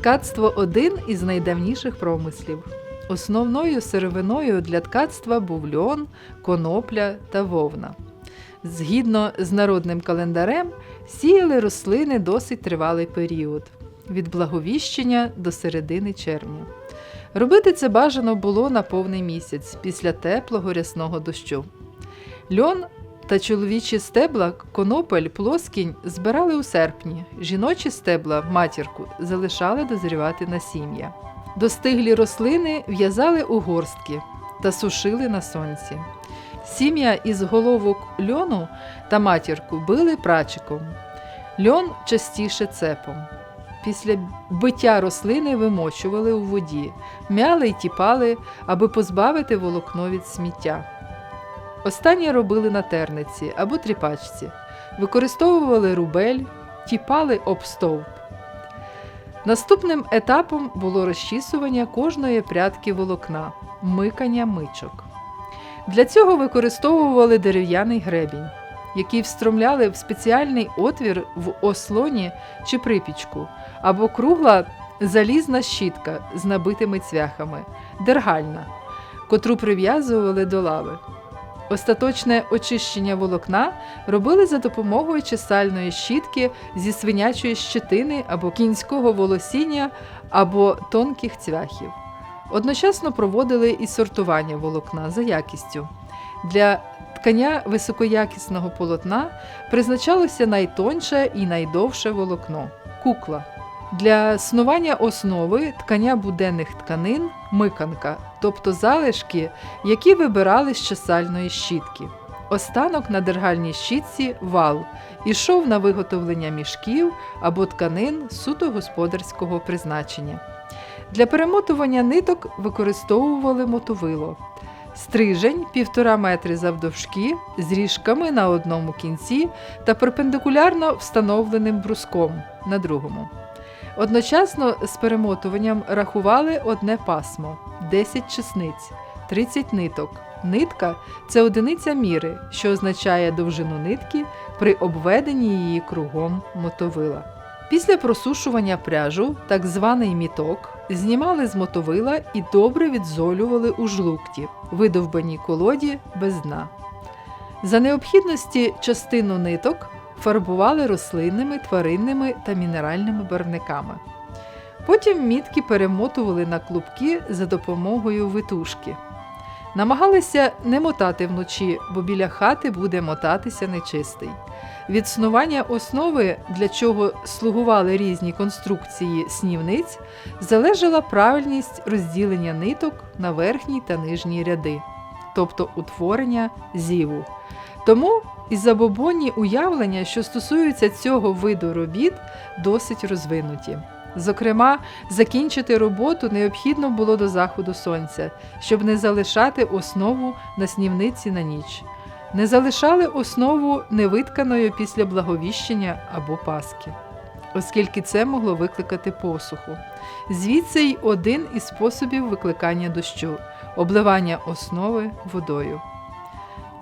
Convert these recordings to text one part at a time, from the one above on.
Ткацтво один із найдавніших промислів. Основною сировиною для ткацтва був льон, конопля та вовна. Згідно з народним календарем, сіяли рослини досить тривалий період від благовіщення до середини червня. Робити це бажано було на повний місяць після теплого рясного дощу. Льон та чоловічі стебла конопель плоскінь збирали у серпні, жіночі стебла матірку залишали дозрівати насіння. Достиглі рослини в'язали у горстки та сушили на сонці. Сім'я із головок льону та матірку били прачиком, льон частіше цепом. Після биття рослини вимочували у воді, мяли й тіпали, аби позбавити волокно від сміття. Останнє робили на терниці або тріпачці, використовували рубель, тіпали об стовп. Наступним етапом було розчісування кожної прядки волокна, микання мичок. Для цього використовували дерев'яний гребінь, який встромляли в спеціальний отвір в ослоні чи припічку, або кругла залізна щітка з набитими цвяхами, дергальна, котру прив'язували до лави. Остаточне очищення волокна робили за допомогою чесальної щітки зі свинячої щетини або кінського волосіння або тонких цвяхів. Одночасно проводили і сортування волокна за якістю. Для ткання високоякісного полотна призначалося найтонше і найдовше волокно кукла. Для снування основи ткання буденних тканин миканка, тобто залишки, які вибирали з чесальної щітки. Останок на дергальній щітці вал ішов на виготовлення мішків або тканин суто господарського призначення. Для перемотування ниток використовували мотовило. Стрижень півтора метри завдовжки з ріжками на одному кінці та перпендикулярно встановленим бруском на другому. Одночасно з перемотуванням рахували одне пасмо 10 чесниць, 30 ниток. Нитка це одиниця міри, що означає довжину нитки при обведенні її кругом мотовила. Після просушування пряжу, так званий міток, знімали з мотовила і добре відзолювали у жлукті, видовбаній колоді без дна. За необхідності частину ниток фарбували рослинними, тваринними та мінеральними барвниками. Потім мітки перемотували на клубки за допомогою витушки. Намагалися не мотати вночі, бо біля хати буде мотатися нечистий. Від снування основи, для чого слугували різні конструкції снівниць, залежала правильність розділення ниток на верхній та нижній ряди, тобто утворення зіву. Тому і забобонні уявлення, що стосуються цього виду робіт, досить розвинуті. Зокрема, закінчити роботу необхідно було до заходу сонця, щоб не залишати основу на снівниці на ніч. Не залишали основу невитканою після благовіщення або Паски, оскільки це могло викликати посуху. Звідси й один із способів викликання дощу обливання основи водою.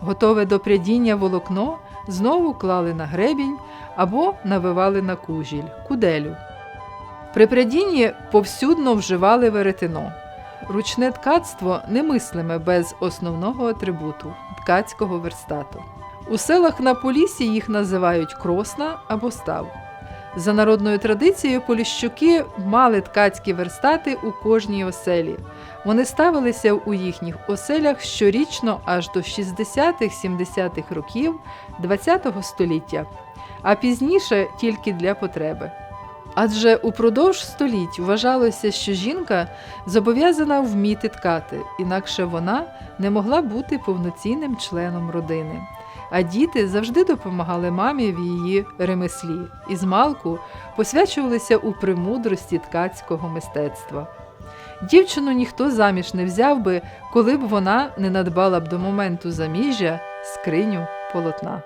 Готове до прядіння волокно знову клали на гребінь або навивали на кужіль, куделю. При прядінні повсюдно вживали веретено. Ручне ткацтво немислиме без основного атрибуту ткацького верстату. У селах на полісі їх називають кросна або став. За народною традицією, поліщуки мали ткацькі верстати у кожній оселі. Вони ставилися у їхніх оселях щорічно аж до 60-70-х років ХХ століття, а пізніше тільки для потреби. Адже упродовж століть вважалося, що жінка зобов'язана вміти ткати, інакше вона не могла бути повноцінним членом родини. А діти завжди допомагали мамі в її ремеслі і змалку посвячувалися у премудрості ткацького мистецтва. Дівчину ніхто заміж не взяв би, коли б вона не надбала б до моменту заміжжя скриню полотна.